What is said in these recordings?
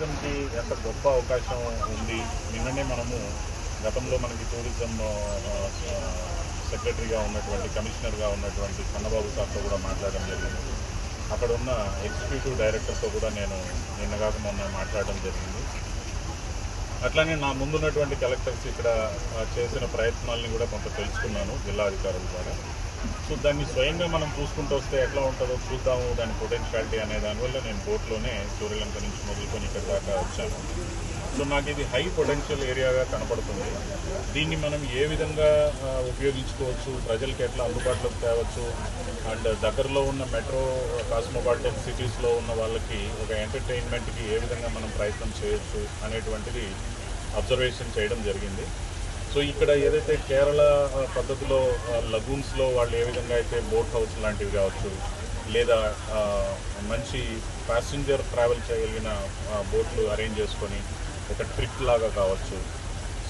టూరిజంకి ఎంత గొప్ప అవకాశం ఉంది? నిన్ననే మనము గతంలో మనకి టూరిజం సెక్రటరీగా ఉన్నటువంటి కమిషనర్గా ఉన్నటువంటి కన్నబాబు సార్తో కూడా మాట్లాడడం జరిగింది. అక్కడ ఉన్న ఎగ్జిక్యూటివ్ డైరెక్టర్తో కూడా నేను నిన్నగాక మొన్న మాట్లాడడం జరిగింది. అట్లానే నా ముందున్నటువంటి కలెక్టర్స్ ఇక్కడ చేసిన ప్రయత్నాలని కూడా కొంత తెలుసుకున్నాను జిల్లా అధికారుల ద్వారా. సో దాన్ని స్వయంగా మనం చూసుకుంటూ వస్తే ఎట్లా ఉంటుందో చూద్దాము దాని పొటెన్షియాలిటీ అనే దానివల్ల నేను బోట్లోనే సూర్యలంక నుంచి మొదలుకొని ఇక్కడ దాకా వచ్చాను. సో నాకు ఇది హై పొటెన్షియల్ ఏరియాగా కనపడుతుంది. దీన్ని మనం ఏ విధంగా ఉపయోగించుకోవచ్చు ప్రజలకు ఎట్లా అందుబాటులోకి తేవచ్చు అండ్ దగ్గరలో ఉన్న మెట్రో కాస్మోపాలిటన్ సిటీస్లో ఉన్న వాళ్ళకి ఒక ఎంటర్టైన్మెంట్కి ఏ విధంగా మనం ప్రయత్నం చేయొచ్చు అనేటువంటిది అబ్జర్వేషన్ చేయడం జరిగింది. సో ఇక్కడ ఏదైతే కేరళ పద్ధతిలో లగూన్స్లో వాళ్ళు ఏ విధంగా అయితే బోట్ హౌస్ లాంటివి కావచ్చు లేదా మంచి ప్యాసింజర్ ట్రావెల్ చేయగలిగిన బోట్లు అరేంజ్ చేసుకొని ఒక ట్రిప్ లాగా కావచ్చు.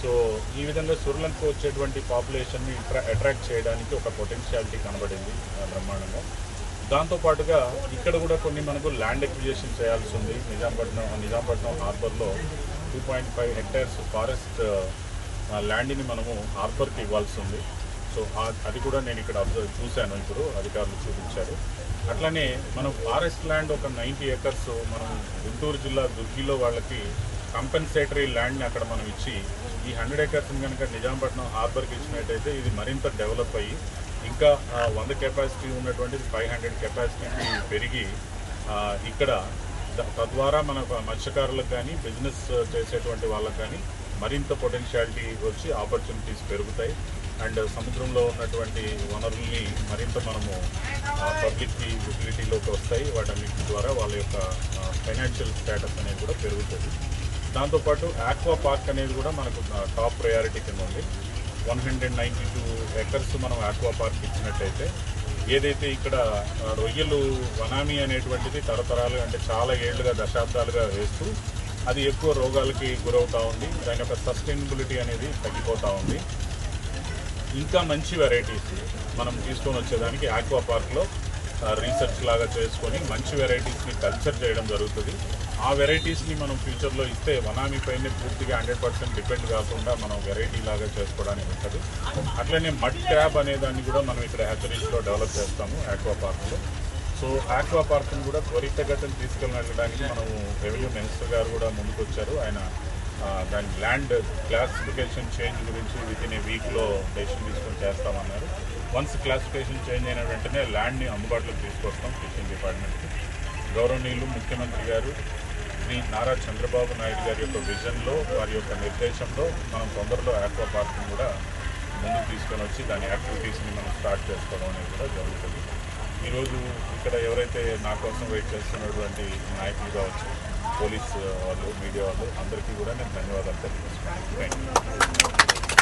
సో ఈ విధంగా సురలంకు వచ్చేటువంటి పాపులేషన్ని అట్రాక్ట్ చేయడానికి ఒక పొటెన్షియాలిటీ కనబడింది ఆ, బ్రహ్మాండంగా. దాంతోపాటుగా ఇక్కడ కూడా కొన్ని మనకు ల్యాండ్ ఎక్విజేషన్ చేయాల్సి ఉంది. Nizampatnam Nizampatnam హార్బర్లో two point five hectares forest ల్యాండ్ని మనము హార్బర్కి ఇవ్వాల్సి ఉంది. సో అది కూడా నేను ఇక్కడ అబ్జర్వ్ చూశాను ఇప్పుడు అధికారులు చూపించారు. అట్లనే మనం ఫారెస్ట్ ల్యాండ్ ఒక నైంటీ ఏకర్స్ మనం గుంటూరు జిల్లా దుర్గిలో వాళ్ళకి కంపెన్సేటరీ ల్యాండ్ని అక్కడ మనం ఇచ్చి ఈ హండ్రెడ్ ఏకర్స్ని కనుక నిజాంపట్నం హార్బర్కి ఇచ్చినట్టయితే ఇది మరింత డెవలప్ అయ్యి ఇంకా వంద కెపాసిటీ ఉన్నటువంటి ఫైవ్ హండ్రెడ్ కెపాసిటీకి పెరిగి ఇక్కడ తద్వారా మనకు మత్స్యకారులకు కానీ బిజినెస్ చేసేటువంటి వాళ్ళకు కానీ మరింత పొటెన్షియాలిటీ వచ్చి ఆపర్చునిటీస్ పెరుగుతాయి. అండ్ సముద్రంలో ఉన్నటువంటి వనరుల్ని మరింత మనము పబ్లిక్కి యూటిలిటీలోకి వస్తాయి. వాటన్నిటి ద్వారా వాళ్ళ యొక్క ఫైనాన్షియల్ స్టేటస్ అనేది కూడా పెరుగుతుంది. దాంతోపాటు ఆక్వా పార్క్ అనేది కూడా మనకు టాప్ ప్రయారిటీ కింద ఉంది. One hundred ninety two acres మనం ఆక్వా పార్క్ ఇచ్చినట్టయితే ఏదైతే ఇక్కడ రొయ్యలు వనామీ అనేటువంటిది తరతరాలు అంటే చాలా ఏళ్ళుగా దశాబ్దాలుగా వేస్తూ అది ఎక్కువ రోగాలకి గురవుతూ ఉంది. దాని యొక్క సస్టైనబిలిటీ అనేది తగ్గిపోతూ ఉంది. ఇంకా మంచి వెరైటీస్ మనం తీసుకొని వచ్చేదానికి ఆక్వా పార్క్లో రీసెర్చ్ లాగా చేసుకొని మంచి వెరైటీస్ని కల్చర్ చేయడం జరుగుతుంది. ఆ వెరైటీస్ని మనం ఫ్యూచర్లో ఇస్తే వనామీ పైన పూర్తిగా హండ్రెడ్ పర్సెంట్ డిపెండ్ కాకుండా మనం వెరైటీ లాగా చేసుకోవడానికి ఉంటుంది. అట్లనే మడ్ క్రాబ్ అనే దాన్ని కూడా మనం ఇక్కడ హ్యాచరీస్లో డెవలప్ చేస్తాము ఆక్వా పార్క్లో సో ఆక్వా పార్క్ని కూడా త్వరితగతిని తీసుకెళ్ళడానికి మనము రెవెన్యూ మినిస్టర్ గారు కూడా ముందుకు వచ్చారు ఆయన దాని ల్యాండ్ క్లాసిఫికేషన్ చేంజ్ గురించి విత్ ఇన్ ఏ వీక్లో డెసిషన్ తీసుకొని చేస్తామన్నారు. వన్స్ క్లాసిఫికేషన్ చేంజ్ అయిన వెంటనే ల్యాండ్ని అందుబాటులోకి తీసుకొస్తాం ఫిషింగ్ డిపార్ట్మెంట్కి. గౌరవనీయులు ముఖ్యమంత్రి గారు శ్రీ నారా చంద్రబాబు నాయుడు గారి యొక్క విజన్లో వారి యొక్క నిర్దేశంలో మనం తొందరలో ఆక్వా పార్క్ని కూడా ముందుకు తీసుకొని వచ్చి దాని యాక్టివిటీస్ని మనం స్టార్ట్ చేసుకోవడం అనేది కూడా జరుగుతుంది. ఈరోజు ఇక్కడ ఎవరైతే నా కోసం వెయిట్ చేస్తున్నటువంటి నాయకులు కావచ్చు పోలీస్ వాళ్ళు మీడియా వాళ్ళు అందరికీ కూడా నేను ధన్యవాదాలు తెలియజేస్తున్నాను.